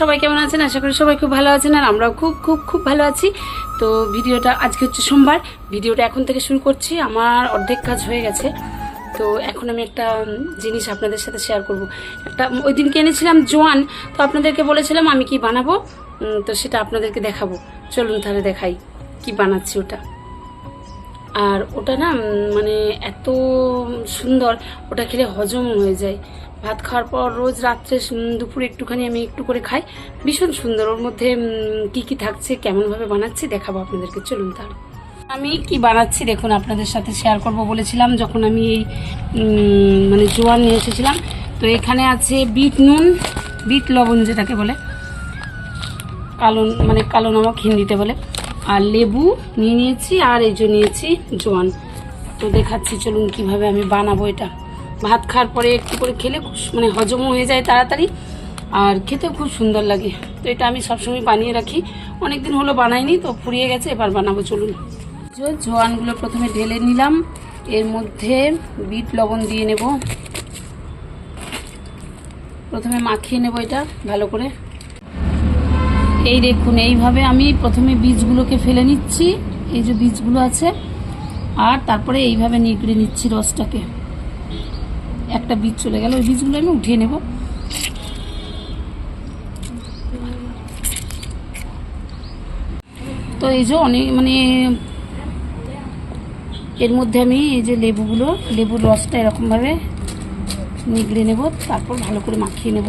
সবাই কেমন আছেন? আশা করি সবাই খুব ভালো আছেন আর আমরাও খুব খুব খুব ভালো আছি। তো ভিডিওটা আজকে হচ্ছে সোমবার। ভিডিওটা এখন থেকে শুরু করছি। আমার অর্ধেক কাজ হয়ে গেছে। তো এখন আমি একটা জিনিস আপনাদের সাথে শেয়ার করব। একটা ওই দিনকে এনেছিলাম জোয়ান। তো আপনাদেরকে বলেছিলাম আমি কি বানাবো? তো সেটা আপনাদেরকে দেখাবো। চলুন তাহলে দেখাই কি বানাচ্ছি ওটা। আর ওটা না মানে এত সুন্দর, ওটা খেলে হজম হয়ে যায়। ভাত খাওয়ার পর রোজ রাত্রে দুপুরে একটুখানি আমি একটু করে খাই। ভীষণ সুন্দর। ওর মধ্যে কি কি থাকছে, কেমনভাবে বানাচ্ছি দেখাবো আপনাদেরকে। চলুন তাহলে। আমি কি বানাচ্ছি দেখুন, আপনাদের সাথে শেয়ার করব বলেছিলাম যখন আমি এই মানে জোয়ান নিয়ে এসেছিলাম। তো এখানে আছে বিট নুন, বিট লবণ যেটাকে বলে। কালো মানে কালো নমক হিন্দিতে বলে। আর লেবু নিয়ে নিয়েছি, আর এই যে নিয়েছি জোয়ান। তো দেখাচ্ছি, চলুন কীভাবে আমি বানাবো এটা। ভাত খাওয়ার পরে একটু করে খেলে মানে হজমও হয়ে যায় তাড়াতাড়ি। আর খেতে খুব সুন্দর লাগে। তো এটা আমি সবসময় বানিয়ে রাখি। অনেক দিন হলো বানাইনি, তো ফুরিয়ে গেছে, এবার বানাবো, চলুন। জোয়ানগুলো প্রথমে ঢেলে নিলাম। এর মধ্যে বিট লবণ দিয়ে নেব। প্রথমে মাখিয়ে নেব এটা ভালো করে। এই দেখুন, এইভাবে আমি প্রথমে বীজগুলোকে ফেলে নিচ্ছি। এই যে বীজগুলো আছে, আর তারপরে এইভাবে নিগড়ে নিচ্ছি রসটাকে। একটা বীজ চলে গেল, ওই বীজগুলো আমি উঠিয়ে নেব। তো এই যে অনেক মানে এর মধ্যে আমি এই যে লেবুগুলো, লেবুর রসটা এরকমভাবে নিগড়ে নেব, তারপর ভালো করে মাখিয়ে নেব।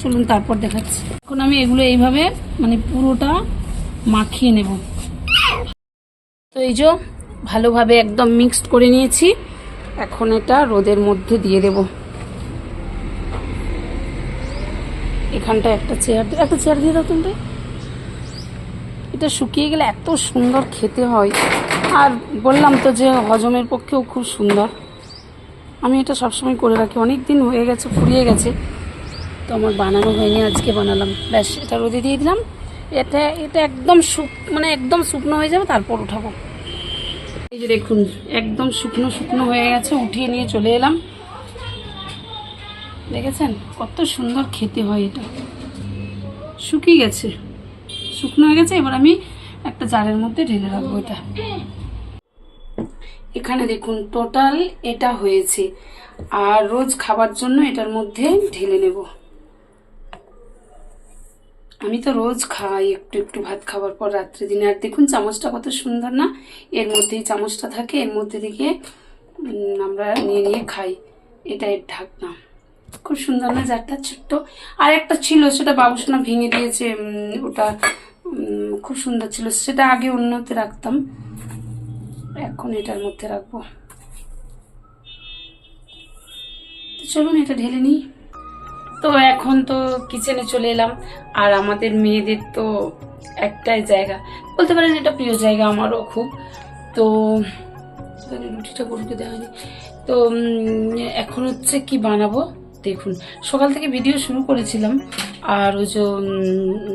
চলুন তারপর দেখাচ্ছি। এখন আমি এগুলো এইভাবে মানে পুরোটা মাখিয়ে নেব। তো এই যে ভালোভাবে একদম মিক্সড করে নিয়েছি। এখন এটা রোদের মধ্যে দিয়ে দেব। এখানটা একটা চেয়ার একটা চেয়ার দিয়ে দাও তুমি। এটা শুকিয়ে গেলে এত সুন্দর খেতে হয়। আর বললাম তো যে হজমের পক্ষেও খুব সুন্দর। আমি এটা সবসময় করে রাখি। অনেক দিন হয়ে গেছে, ফুরিয়ে গেছে। তো আমার বানানো হয়নি, আজকে বানালাম। ব্যাস, এটা রোদে দিয়ে দিলাম। এটা এটা একদম শুক মানে একদম শুকনো হয়ে যাবে, তারপর উঠাবো। এই যে দেখুন, একদম শুকনো শুকনো হয়ে গেছে, উঠিয়ে নিয়ে চলে এলাম। দেখেছেন? কত সুন্দর খেতে হয় এটা। শুকিয়ে গেছে। শুকনো হয়ে গেছে, এবার আমি একটা জারের মধ্যে ঢেলে রাখব এটা। এখানে দেখুন, টোটাল এটা হয়েছে। আর রোজ খাবার জন্য এটার মধ্যে ঢেলে নেব। আমি তো রোজ খাই, একটু একটু ভাত খাবার পর রাত্রে দিনে আর দেখুন, চামচটা কত সুন্দর না? এর মধ্যেই চামচটা থাকে, এর মধ্যে থেকে আমরা নিয়ে নিয়ে খাই। এটা এর ঢাকনা। খুব সুন্দর না যারটা ছোট্ট? আর একটা ছিল, সেটা বাবুসোনা ভেঙে দিয়েছে ওটা খুব সুন্দর ছিল। সেটা আগে অন্যতে রাখতাম। এখন এটার মধ্যে রাখব। চলুন, এটা ঢেলে নিই। তো এখন তো কিচেনে চলে এলাম। আর আমাদের মেয়েদের তো একটাই জায়গা। বলতে পারেন এটা প্রিয় জায়গা আমারও খুব। তো রুটিটা গরুকে দেওয়া হয়নি তো এখন হচ্ছে কি বানাবো? দেখুন, সকাল থেকে ভিডিও শুরু করেছিলাম। আর ওই যে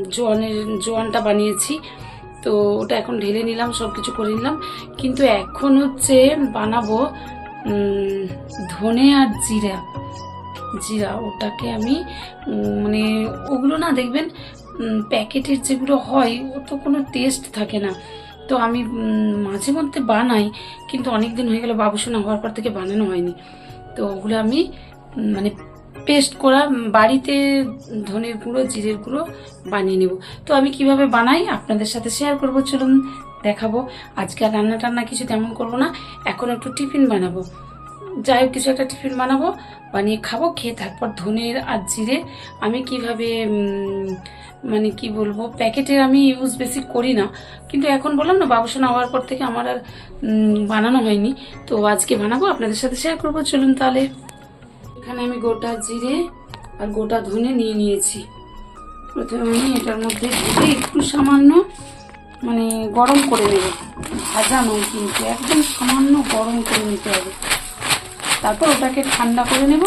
জোয়ানের, জোয়ানটা বানিয়েছি। তো, ওটা এখন ঢেলে নিলাম সব কিছু করে নিলাম। কিন্তু এখন হচ্ছে বানাবো ধনে আর জিরা। জিরা, ওটাকে আমি মানে ওগুলো না দেখবেন প্যাকেটের যেগুলো হয় ও তো কোনো টেস্ট থাকে না। তো আমি মাঝে মধ্যে বানাই, কিন্তু অনেক দিন হয়ে গেল বাবুসোনা হওয়ার পর থেকে বানানো হয়নি। তো ওগুলো আমি মানে পেস্ট করা বাড়িতে ধনের গুঁড়ো, জিরের গুঁড়ো বানিয়ে নেব। তো আমি কীভাবে বানাই আপনাদের সাথে শেয়ার করব, চলুন দেখাবো। আজকে আর রান্না টান্না কিছু তেমন করব না, এখন একটু টিফিন বানাবো। যাই হোক, কিছু একটা টিফিন বানাবো, বানিয়ে খাব, খেয়ে তারপর ধনের আর জিরে আমি কীভাবে মানে কি বলব, প্যাকেটের আমি ইউজ বেশি করি না। কিন্তু এখন বললাম না বাবুসোনা হওয়ার পর থেকে আমার আর বানানো হয়নি। তো আজকে বানাবো, আপনাদের সাথে শেয়ার করব, চলুন তাহলে। এখানে আমি গোটা জিরে আর গোটা ধনে নিয়ে নিয়েছি। প্রথমে আমি এটার মধ্যে ঢেলে একটু সামান্য মানে গরম করে নেব। ভাজা নয় কিন্তু, একদম সামান্য গরম করে নিতে হবে। তারপর ওটাকে ঠান্ডা করে নেব।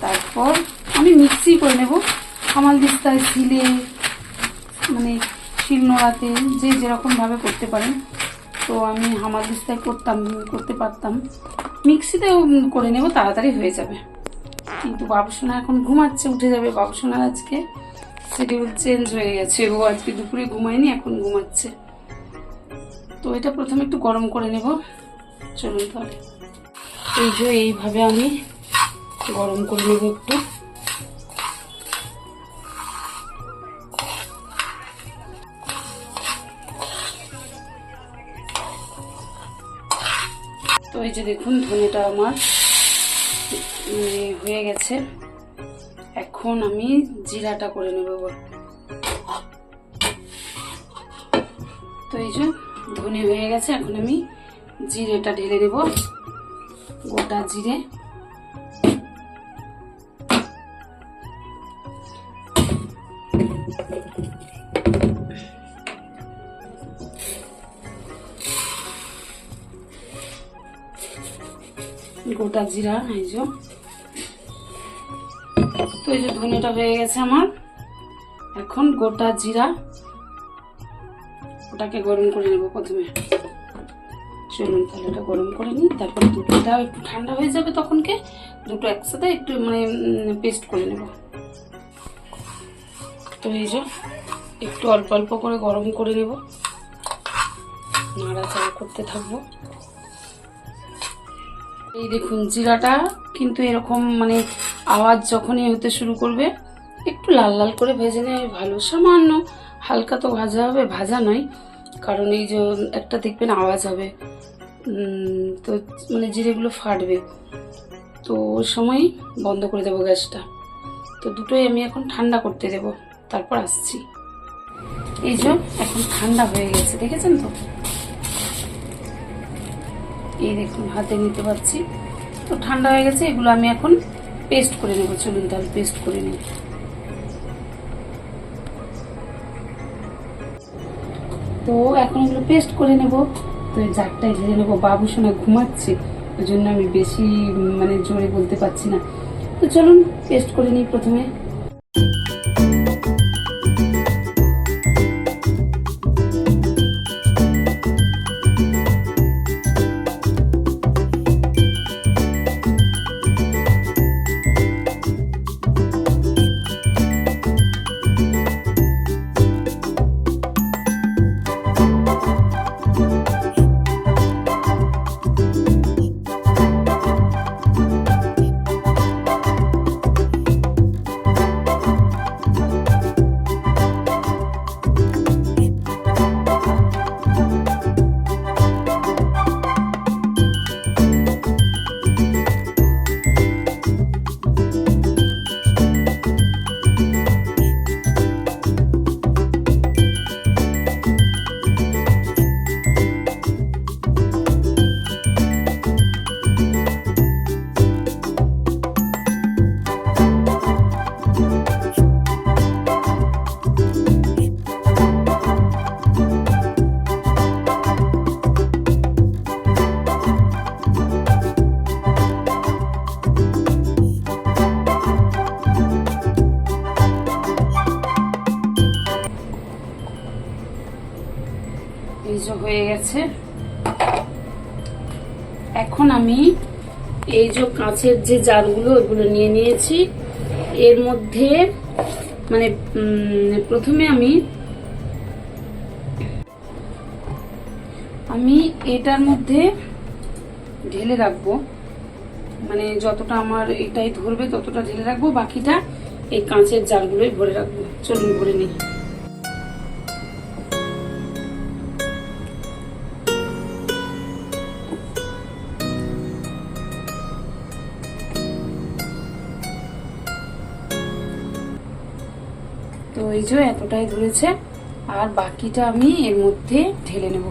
তারপর আমি মিক্সি করে নেব। কামাল দিস্তায় শিলে মানে শিল নোড়াতে, যে যেরকমভাবে করতে পারেন। তো আমি হামাল দিস্তায় করতাম, করতে পারতাম। মিক্সিতেও করে নেব, তাড়াতাড়ি হয়ে যাবে। কিন্তু বাবুসোনা এখন ঘুমাচ্ছে, উঠে যাবে বাবুসোনার আজকে। শিডিউল চেঞ্জ হয়ে গেছে, ও আজকে দুপুরে ঘুমায়নি, এখন ঘুমাচ্ছে। তো এটা প্রথমে একটু গরম করে নেব। চলুন তাহলে। এই যে এইভাবে আমি গরম করে নেব একটু তো এই যে দেখুন, ধনেটা আমার হয়ে গেছে এখন আমি জিরাটা করে নেব। তো এই যে ধনে হয়ে গেছে, এখন আমি জিরেটা ঢেলে দেব গোটা জিরে। গোটা জিরা, এই যে। তো এই যে ধনেটা হয়ে গেছে আমার। এখন গোটা জিরা, ওটাকে গরম করে নেব প্রথমে। চলুন তাহলে এটা গরম করে নিই, তারপর দুটোটাও একটু ঠান্ডা হয়ে যাবে তখনকে, দুটো একসাথে একটু মানে পেস্ট করে নেব। তো এই যে, একটু অল্প অল্প করে গরম করে নেব। নাড়াচাড়া করতে থাকব। এই দেখুন, জিরাটা কিন্তু এরকম মানে আওয়াজ যখনই হতে শুরু করবে, একটু লাল লাল করে ভেজে নেওয়া ভালো। সামান্য, হালকা তো ভাজা হবে, ভাজা নয়, কারণ এই যে, একটা দেখবেন আওয়াজ হবে। তো মানে জিরেগুলো ফাটবে। তো ওই সময় বন্ধ করে দেবো গ্যাসটা। তো দুটোই আমি এখন ঠান্ডা করতে দেব। তারপর আসছি। এই যে, এখন ঠান্ডা হয়ে গেছে, দেখেছেন তো? এই দেখুন, হাতে নিতে পারছি। তো ঠান্ডা হয়ে গেছে, এগুলো আমি এখন পেস্ট করে নেব। চলুন তাহলে পেস্ট করে নিই। তো এখন এগুলো পেস্ট করে নেব। তো এই ঢেলে নেব বাবু সোনা ঘুমাচ্ছে ওই জন্য আমি বেশি মানে জোরে বলতে পারছি না। তো চলুন টেস্ট করে নিই প্রথমে। এখন আমি এই যে কাঁচের যে জারগুলো, ওগুলো নিয়ে নিয়েছি। এর মধ্যে মানে প্রথমে আমি আমি এটার মধ্যে ঢেলে রাখব। মানে যতটা আমার এটাই ধরবে, ততটা ঢেলে রাখব। বাকিটা এই কাঁচের জারগুলোই ভরে রাখব। চলুন, ভরে নিই। এই এতটাই ধরেছে আর বাকিটা আমি এর মধ্যে ঢেলে নেব।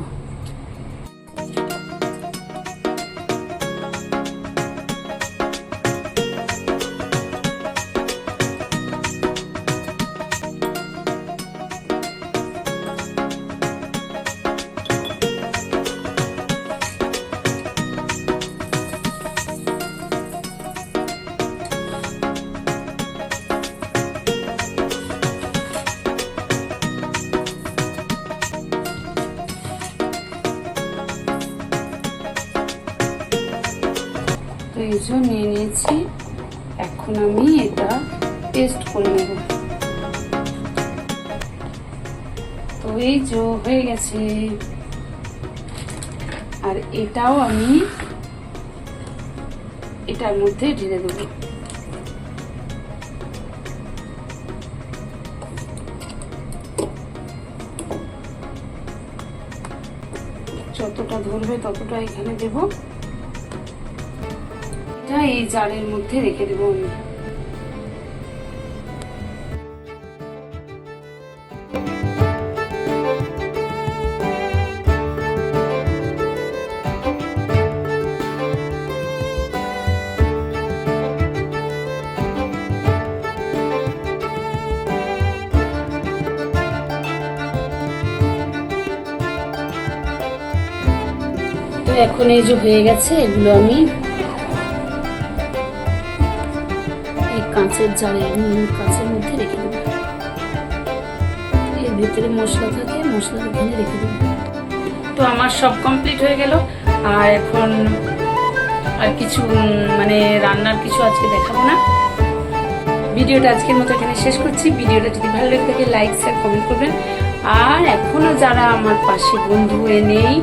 তো নিয়ে নিয়েছি। এখন আমি এটা টেস্ট করে নেব। তো এই যে হয়ে গেছে। আর এটাও আমি এটার মধ্যে ঢেলে দেবো। যতটা ধরবে ততটা এখানে দেব। এটা এই জারের মধ্যে রেখে দেবো আমি। এখন এই যে হয়ে গেছে এগুলো আমি কাঁচের জারে কাঁচের মধ্যে রেখে দেবো। এর ভিতরে মশলা থাকে মশলা এখানে রেখে দেবো। তো আমার সব কমপ্লিট হয়ে গেল। আর এখন আর কিছু মানে রান্নার কিছু আজকে দেখাবো না। ভিডিওটা আজকের মতো এখানে শেষ করছি। ভিডিওটা যদি ভালো লেগে থাকে লাইক শেয়ার কমেন্ট করবেন। আর এখনও যারা আমার পাশে বন্ধু হয়ে নেই,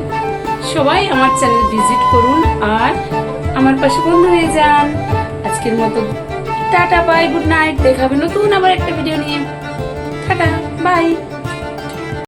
সবাই আমার চ্যানেল ভিজিট করুন। আর আমার পাশে বন্ধু হয়ে যান। আজকের মতো টাটা বাই গুড নাইট দেখাবে নতুন আবার একটা ভিডিও নিয়ে। Tata bye